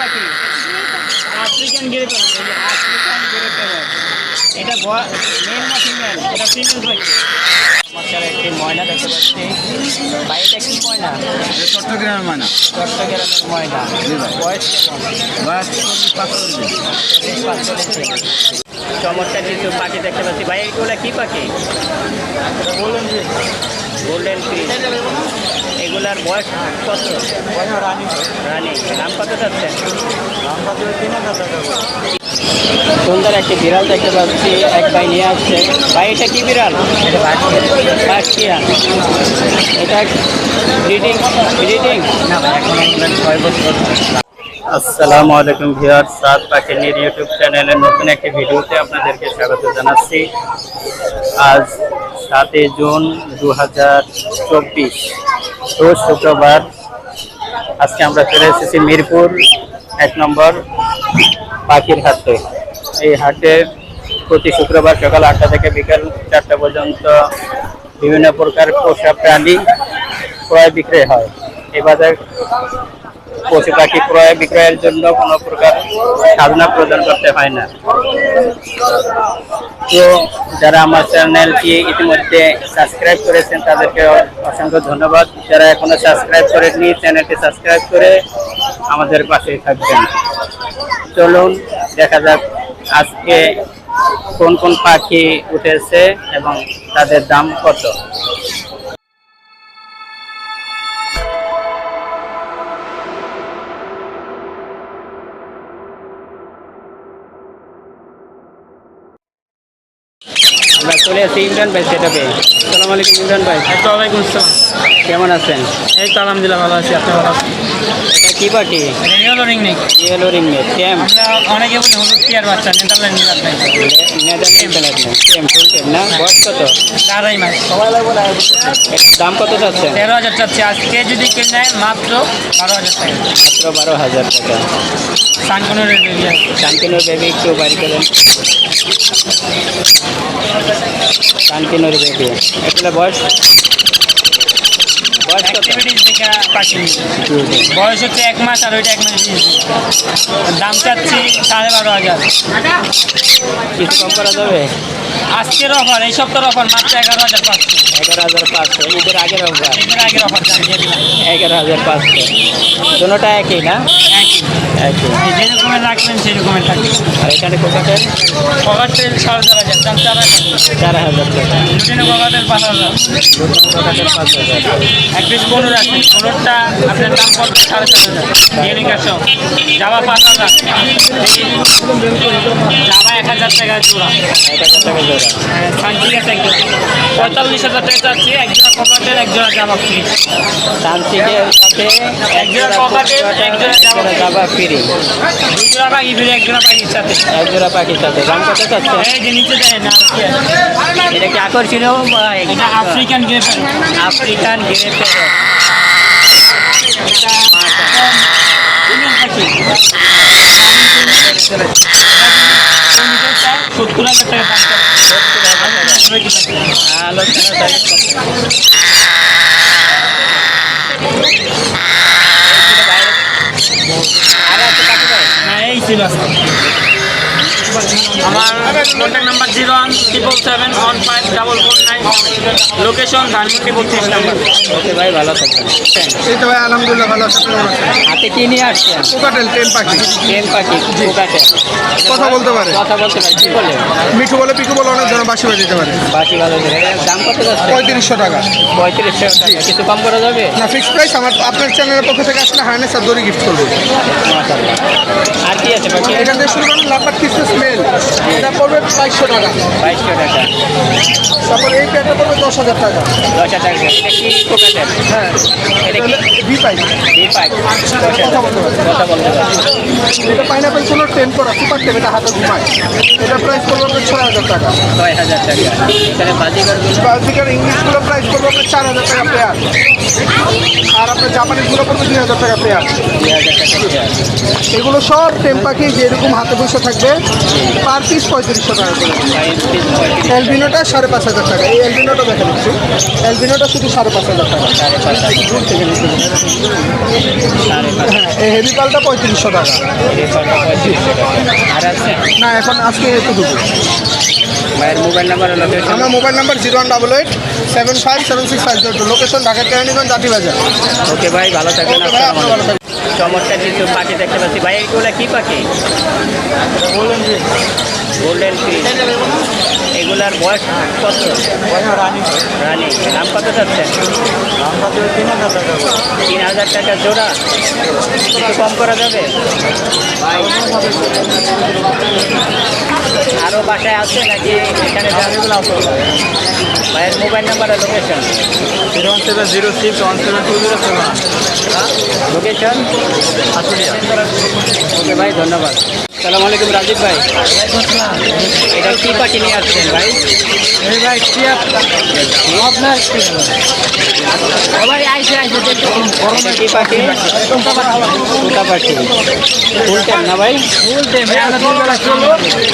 পাখি? African grey parrot African grey parrot এটা male না ফিমেল এটা ফিমেল পাখি। চমৎকার একটি ময়না দেখতে পাচ্ছি। ভাই এটা কি ময়না। চট্টগ্রামের মানা চট্টগ্রামের ময়না বয়স পাঁচচল্লিশ। চমৎকার কিছু পাখি দেখতে পাচ্ছি। ভাই এগুলো কি পাখি? বললেন যে গোল্ডেন ফিশ এগুলার বয়স কত? রানি রানি কত তিন সুন্দর একটি বিড়াল দেখতে পাচ্ছি, এক ভাই নিয়ে আসছে। ভাই, এটা কি বিড়াল? এটা ব্রিডিং ব্রিডিং? ছয় বছর আসসালামু আলাইকুম ভিউয়ার সাত পাখিনীর ইউটিউব চ্যানেলের নতুন একটি ভিডিওতে আপনাদেরকে স্বাগত জানাচ্ছি। আজ সাতই জুন দু হাজার চব্বিশ। রোজ শুক্রবার। আজকে আমরা চলে এসেছি মিরপুর, এক নম্বর পাখির হাটে। এই হাটে প্রতি শুক্রবার সকাল আটটা থেকে বিকাল চারটা পর্যন্ত বিভিন্ন প্রকার পোষা প্রাণী ক্রয় বিক্রয় হয়। এই বাজার পশু পাখি ক্রয় বিক্রয়ের জন্য কোনো প্রকার সাধনা প্রদান করতে হয় না। তো যারা আমার চ্যানেলটি ইতিমধ্যে সাবস্ক্রাইব করেছেন, তাদেরকে অসংখ্য ধন্যবাদ। যারা এখনও সাবস্ক্রাইব করেননি, চ্যানেলটি সাবস্ক্রাইব করে আমাদের পাশে থাকবেন। চলুন, দেখা যাক আজকে কোন কোন পাখি উঠেছে এবং তাদের দাম কত। চলে আসছি ইমরান ভাই সেটা পেয়ে সালাম আলাইকুম ইমরান ভাই। ওয়ালাইকুম আসসালাম। কেমন আছেন? এই তো আলহামদুলিল্লাহ ভালো আছি। আপনি ভালো আছেন? কি পাখি? রেডিও রিং নেই। ইয়েলো আমরা অনেকে বলি হলুদ টিয়ার বাচ্চা নেদারল্যান্ড ফুল টেম না? বয়স কত? আড়াই মাস। দাম কত চাচ্ছে? তেরো হাজার চাচ্ছি। আজকে যদি কেউ নেয় মাত্র বারো হাজার টাকা। মাত্র বারো হাজার টাকা। সানকনের বেবি শান্তিনুর বেবি একটু বাড়ি করেন শান্তিনুর বেবি এগুলো বয়স? পাখি বয়স হচ্ছে এক মাস আর ওইটা এক মাস দাম চাচ্ছি সাড়ে বারো হাজার। কিছু কম করা যাবে? আজকের অফার এই সপ্তাহের অফার মাত্র এগারো হাজার পাঁচশো। এগারো হাজার পাঁচশো। ঈদের আগের অফার? এদের আগের অফার এগারো হাজার পাঁচশো। দুটোটা একই না? একই। এই রাখবেন সেই রকমের থাকবে। আর এখানে কোকাটের কভার তেল সাড়ে চার হাজার। দাম চার হাজার। চার হাজার টাকা। দুজনে পাঁচ হাজার। পাঁচ হাজার। এক পিস পনেরো রাখবেন। পনেরোটা আপনার দাম পড়বে সাড়ে চার হাজার। জামা পাঁচ হাজার। জামা এক হাজার টাকা জোড়া। জোড়া শান্তি আছে একজন পঁয়তাল্লিশ হাজার টাকা চাচ্ছি এক জোড়া কভার এক জোড়া জামা ফ্রি তান্ত্রিকের সাথে এক জোড়া কোকাটেল, এক জোড়া জামা জাবা ফ্রি দুই জোড়া পাখি ফ্রি এক জোড়া পাখির সাথে। এক জোড়া পাখির সাথে। দাম কত চাচ্ছে এই যে নিচে দেয় না কি। আছে? এটা কি আকর্ষণীয় এটা আফ্রিকান গ্রেপের আফ্রিকান গিরে প্যারট সত্তর হাজার টাকা দাম আলোচনা তারিখ কত? আর আছে পাখি ভাই? হ্যাঁ এই ছিল আজকে। আমার contact number zero one triple seven one five double four nine location Dhanmondi বত্রিশ নাম্বার ওকে ভাই ভালো থাকবেন। এই তো ভাই আলহামদুলিল্লাহ ভালো আছে আছেন? হাতে কি নিয়ে আসছেন? কোকাটেল টেন পাখি। টেন পাখি পোকাটেল কথা বলতে পারে। কথা বলতে পারি কি বলে? মিঠু বলে পিকু বলে অনেক ধরনের বাসি বাজিতে পারে। বাকি ভালো দেবে দাম কত যাচ্ছে? পঁয়ত্রিশশো টাকা। পঁয়ত্রিশশো টাকা। কিছু কম করা যাবে? না ফিক্সড প্রাইস আমার আপনার চ্যানেলের পক্ষ থেকে আসলে হার্নেস আর দড়ি গিফট করব। মাশাআল্লাহ। আর কি আছে বাকি? এখান থেকে শুরু করেন লাম্বার কিসেস মেল এটা পড়বে বাইশশো টাকা। বাইশশো টাকা। তারপর এই পড়বে দশ হাজার টাকা। দশ হাজার টাকা। এটা কি হ্যাঁ। এটা কি? হাজার। কথা বলতে কথা বলতে এটা পাইনাপেল টেন করা সুপার টেপ এটা হাতে ঘুমায়। এটা প্রাইস পড়বে আপনার ছয় হাজার টাকা। ছয় হাজার টাকা। এখানে বাজিগরগুলো বাজিকার ইংলিশগুলো প্রাইস আপনার চার হাজার টাকা পেয়ার আর আপনার জাপানিজগুলো পড়বে দুই হাজার টাকা পেয়ার দুই হাজার টাকা এগুলো সব টেম পাখি যেরকম হাতে বসে থাকবে। পার পিস টাকা করে পঁয়ত্রিশ এলবিনোটা সাড়ে পাঁচ হাজার টাকা। এই এলবিনোটা দেখা দিচ্ছি এলবিনোটা শুধু সাড়ে পাঁচ হাজার টাকা। দূর থেকে নিতে হ্যাঁ এই হেভি পালটা পঁয়ত্রিশশো টাকা। না এখন আজকে এতটুকু ভাইয়ের মোবাইল নাম্বার আমার mobile number zero one double eight seven five seven six five zero two. Location Dhaka Keraniganj জাতি বাজার ওকে ভাই ভালো থাকবেন। ভালো থাকবেন। চমৎকার কিছু পাখি দেখতে পাচ্ছি। ভাই এগুলো কি পাখি? গোল্ডেন ফিশ এগুলার বয়স কত? রানি। দাম কত যাচ্ছে তিন হাজার টাকা জোড়া। একটু কম করা যাবে? আরও বাসায় আছে নাকি এখানে ভাইয়ের মোবাইল নাম্বার আর location zero one seven zero six one seven two zero seven. Location okay ভাই ধন্যবাদ। সালাম আলাইকুম রাজীব ভাই। এটা কি পাখি নিয়ে আসছেন ভাই? ভাই কি আপনার? সবাই আইসে আইসে দেখতে এটা কি পাখি সুতা পাখি ফুল টাইম না ভাই?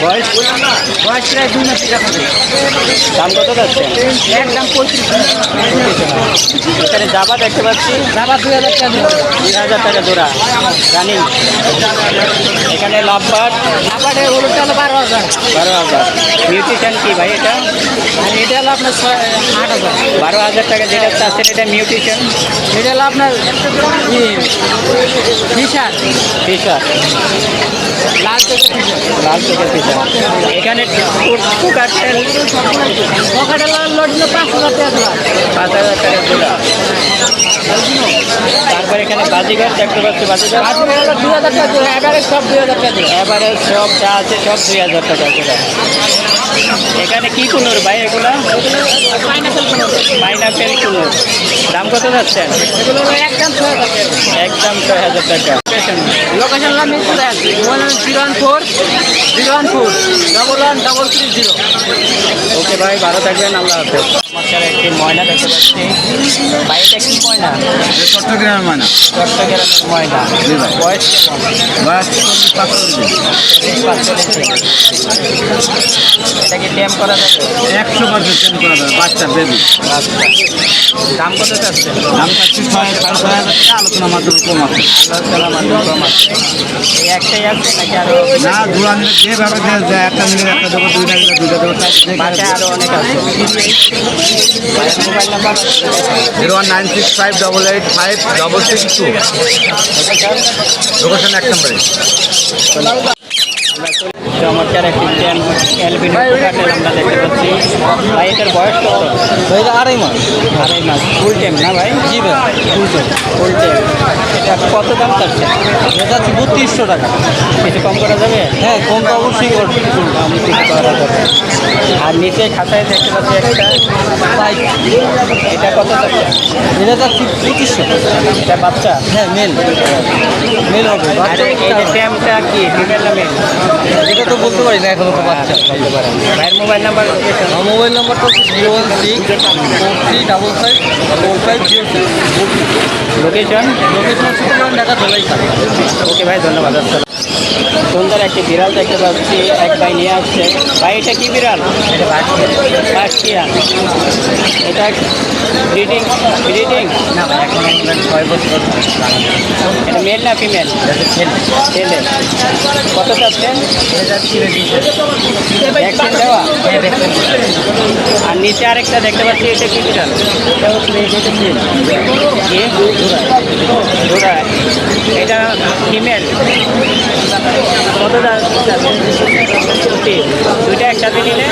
বয়স? বয়স প্রায় দুই মাস দাম কত যাচ্ছে? একদম পঁয়ত্রিশ এখানে জাবা দেখতে পাচ্ছি। আবার দুই হাজার টাকা দুই হাজার টাকা জোড়া। রানিং। এখানে হলো বারো হাজার। বারো হাজার। মিউটিশন কি ভাই এটা? আর এটা হলো আপনার ছয় আট হাজার। বারো হাজার টাকা যেটা চাচ্ছেন এটা মিউটিশন এটা হলো আপনার বিশাল ফিশার লাল থেকে ফিশার এখানে কুকার তেল পকেটে লোড পাঁচ হাজার টাকা পাঁচ হাজার টাকা জোড়া তারপর এখানে বাজিঘর দেখতে পাচ্ছি বাজিঘর হলো দুই হাজার টাকা এবারে সব দুই হাজার টাকা দিলাম সব যা আছে সব দুই হাজার টাকা করে। এখানে কি কুনুর ভাই এগুলা? পাইনাপেল কুনুর। দাম কত যাচ্ছেন? এগুলো একদম ছয় হাজার টাকা। একদম ছয় হাজার টাকা। লোকেশন হলো মিরপুরে আছে। Zero one four zero one four double one double three zero okay ভাই ভালো থাকবেন আল্লাহ হাফেজ। একটি ময়না দেখতে পাচ্ছি। ভাই এটা কি ময়না? চট্টগ্রামের চট্টগ্রামের ময়না। বয়স বয়স চল্লিশ পাঁচচল্লিশ। এটা কি ড্যাম করা যাবে একশো পার্সেন্ট করা যাবে বাচ্চা বেবি আচ্ছা। দাম কত চাচ্ছে দাম চাচ্ছি ছয় সাড়ে ছয় হাজার টাকা আলোচনা মাধ্যমে কম আছে। আল্লাহ মাধ্যম কম আছে। এই একটাই আছে নাকি আরও? না দুরা নিলে যে ভাবে দেওয়া একটা নিলে একটা দেবো দুইটা নিলে দুইটা দেবো আরও অনেক আছে। Mobile number zero one nine six five double eight five double six two. Location এক নম্বরে। চমৎকার একটি চ্যান অ্যালবিনো কাটেল আমরা দেখতে পাচ্ছি। ভাই এটার বয়স কত? এটা আড়াই মাস। আড়াই মাস। ফুল টাইম না ভাই? জি ভাই ফুল টাইম ফুল টাইম এটা কত দাম চাচ্ছে এটা হচ্ছে বত্রিশশো টাকা। কিছু কম করা যাবে? হ্যাঁ কম তো অবশ্যই কম কিছু করা যাবে আর নিচে খাতায় দেখতে পাচ্ছি একটা। এটা কত চাচ্ছে এটা যাচ্ছে পঁচিশশো। এটা বাচ্চা? হ্যাঁ মেল মেল হবে। আর এই যে ট্যামটা কি ফিমেল না মেল এটা তো বলতে পারি না এখনও তো বাচ্চা ভাইয়ের মোবাইল নাম্বার? আমার মোবাইল নাম্বারটা হচ্ছে zero one six four three double five four five zero location location হচ্ছে ঢাকা ধলাই ওকে ভাই ধন্যবাদ আসসালাম। সুন্দর একটি বিড়াল দেখতে পাচ্ছি এক ভাই নিয়ে আসছে। ভাই এটা কি বিড়াল? এটা ব্রিডিং ব্রিডিং? এটা মেল না ফিমেল? ছেলে। কত চাচ্ছেন? ভ্যাকসিন দেওয়া? আর নিচে আরেকটা দেখতে পাচ্ছি এটা কি বিড়াল? এটা ফিমেল। কত দুইটা একসাথে নিলে?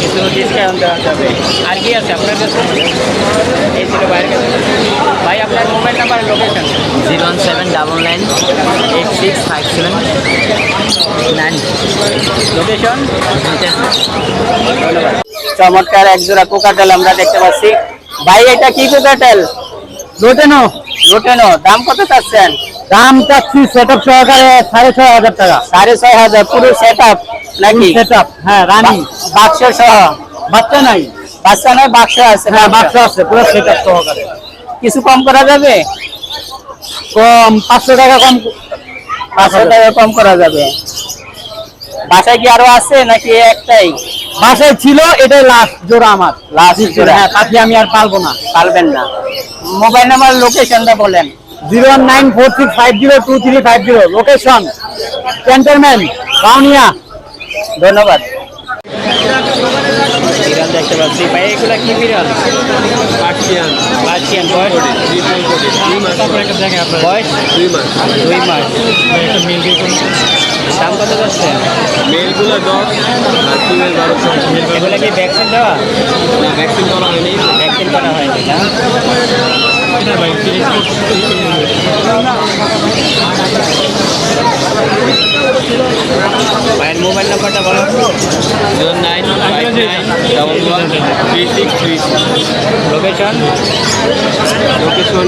কিছু ডিসকাউন্ট দেওয়া যাবে। আর কি আছে আপনার কাছে? এই ছিল কাছে ভাই আপনার mobile number location zero one seven double nine eight six five seven. Nine location ধন্যবাদ। চমৎকার এক জোড়া কোকাটেল আমরা দেখতে পাচ্ছি। ভাই এটা কি কোকাটেল লোটেনো রোটেনো। দাম কত চাচ্ছেন? দাম চাচ্ছি সেট আপ সহকারে সাড়ে ছয় হাজার টাকা। সাড়ে ছয় হাজার পুরো সেট আপ নাকি? সেট আপ হ্যাঁ রানি। বাক্স সহ? বাচ্চা নাই। বাচ্চা নয় বাক্স আছে হ্যাঁ বাক্স। আছে পুরো সেট আপ সহকারে। কিছু কম করা যাবে? কম পাঁচশো টাকা কম। পাঁচশো টাকা কম করা যাবে। বাসায় কি আরও আছে নাকি একটাই? বাসায় ছিল এটা লাস্ট জোড়া আমার। লাস্ট জোড়া। হ্যাঁ তাকে আমি আর পারব না পারবেন না। মোবাইল নাম্বার লোকেশনটা বলেন। Zero nine four six five zero two three five zero location cantonment Bauniya ধন্যবাদ। দেখতে পাচ্ছি। ভাই এগুলা কি বিড়াল? পার্সিয়ান। পার্সিয়ান বয়স? বয়স? দুই মাস। দুই মাস। দাম কত যাচ্ছে? মেলগুলো দশ আর ফিমেল বারোশো। এগুলা কি ভ্যাকসিন দেওয়া? ভ্যাকসিন করা হয়নি। ভ্যাকসিন করা হয়নি না? ভাইয়ের মোবাইল নাম্বারটা বলো zero nine five nine double one three six three location location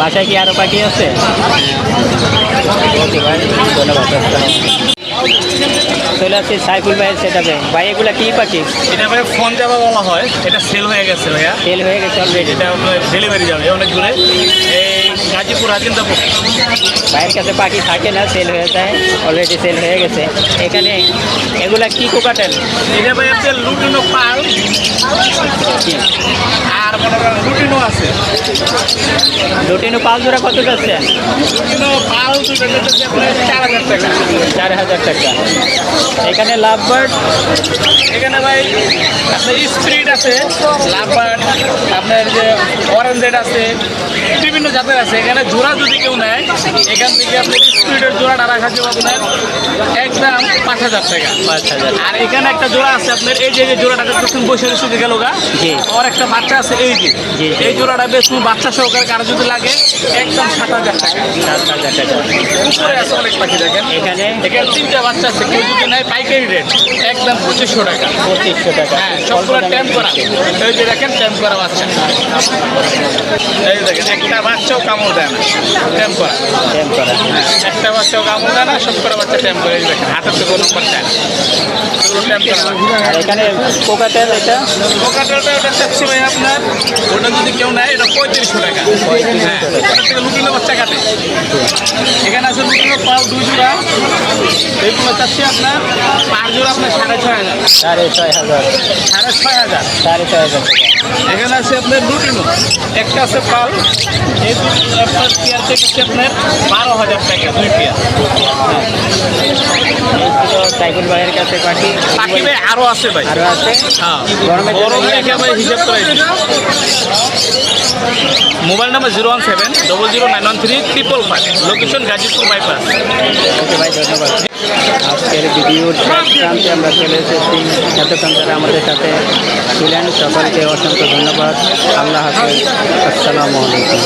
বাসায় কি আরও পাখি আছে? ওকে ভাই ধন্যবাদ চলে আসছি সাইফুল ভাইয়ের সেটাতে ভাই এগুলা কি পাখি? এটা ভাই ফোন যাওয়া বলা হয় এটা সেল হয়ে গেছে ভাইয়া। সেল হয়ে গেছে অলরেডি এটা ডেলিভারি যাবে অনেক দূরে। এই গাজীপুর রাজেন্দ্রপুর ভাইয়ের কাছে পাখি থাকে না সেল হয়ে যায় অলরেডি সেল হয়ে গেছে। এখানে এগুলা কি কোকাটেল? এটা ভাই আপনার লুটিনো পাল। আর মনে করেন লুটিনো আছে। দুটিনু পাঁচ জোড়া কত যাচ্ছে? লুটিনো পাল চার হাজার টাকা। চার হাজার টাকা। এখানে লাভ বার্ড এখানে ভাই আপনার স্প্রিট আছে লাভবার্ড আপনার যে অরেঞ্জেড আছে বিভিন্ন জাতের আছে। এখানে জোড়া যদি কেউ নেয় এখান থেকে আপনার স্প্রিটের জোড়াটা রাখা যাবে আপনার একদম পাঁচ হাজার টাকা। পাঁচ হাজার। আর এখানে একটা জোড়া আছে আপনার এই যে জোড়াটা দেখতেছেন বসে শুধু গেল গা। আর একটা বাচ্চা আছে এই যে। এই জোড়াটা বেশ বাচ্চা সহকারে কারও যদি লাগে একদম সাত হাজার টাকা। সাত হাজার টাকা। উপরে আছে অনেক পাখি দেখেন। এখানে? এখানে তিনটা বাচ্চা আছে কেউ যদি নেয় পাইকারি রেট একদম পঁচিশশো টাকা। পঁচিশশো টাকা। হ্যাঁ সবগুলো ট্যাম্প করা। এই যে দেখেন ট্যাম্প করা বাচ্চা। এই দেখেন একটা বাচ্চাও কামড় দেয় না ট্যাম্প করা ট্যাম্প করা হ্যাঁ একটা বাচ্চাও কামড় দেয় না সবকরা বাচ্চা ট্যাম্প করে দেখেন হাতের তো কোনো নম্বর আর এখানে কোকাটেল এটা? পোকাটালটা ওটা চাচ্ছি ভাই আপনার ওটা যদি কেউ নেয় এটা পঁয়ত্রিশশো টাকা। হ্যাঁ থেকে লুটিনো বাচ্চা কাটে। এখানে আছে লুটিনো পাল দুই জোড়া। এইগুলো চাচ্ছি আপনার পাঁচ জোড়া আপনার সাড়ে ছয় হাজার। সাড়ে ছয় হাজার। সাড়ে ছয় হাজার। সাড়ে ছয় হাজার। এখানে আছে আপনার লুটিনো একটা আছে পাল এই আপনার পেয়ার থেকে আপনার বারো হাজার টাকা দুই পেয়ার। এই ছিল সাইফুল ভাইয়ের কাছে পাখি। বাকি ভাই আরও আছে ভাই। আরও আছে? হ্যাঁ। গরমের জন্য গরমে একেবারে হিসাব করে mobile number zero one seven double zero nine one three triple five location Gazipur bypass okay ভাই ধন্যবাদ। আজকের ভিডিওর প্রান্তে আমরা চলে এসেছি। এতক্ষণ তারা আমাদের সাথে ছিলেন। সকলকে অসংখ্য ধন্যবাদ। আল্লাহ হাফেজ। আসসালামু আলাইকুম।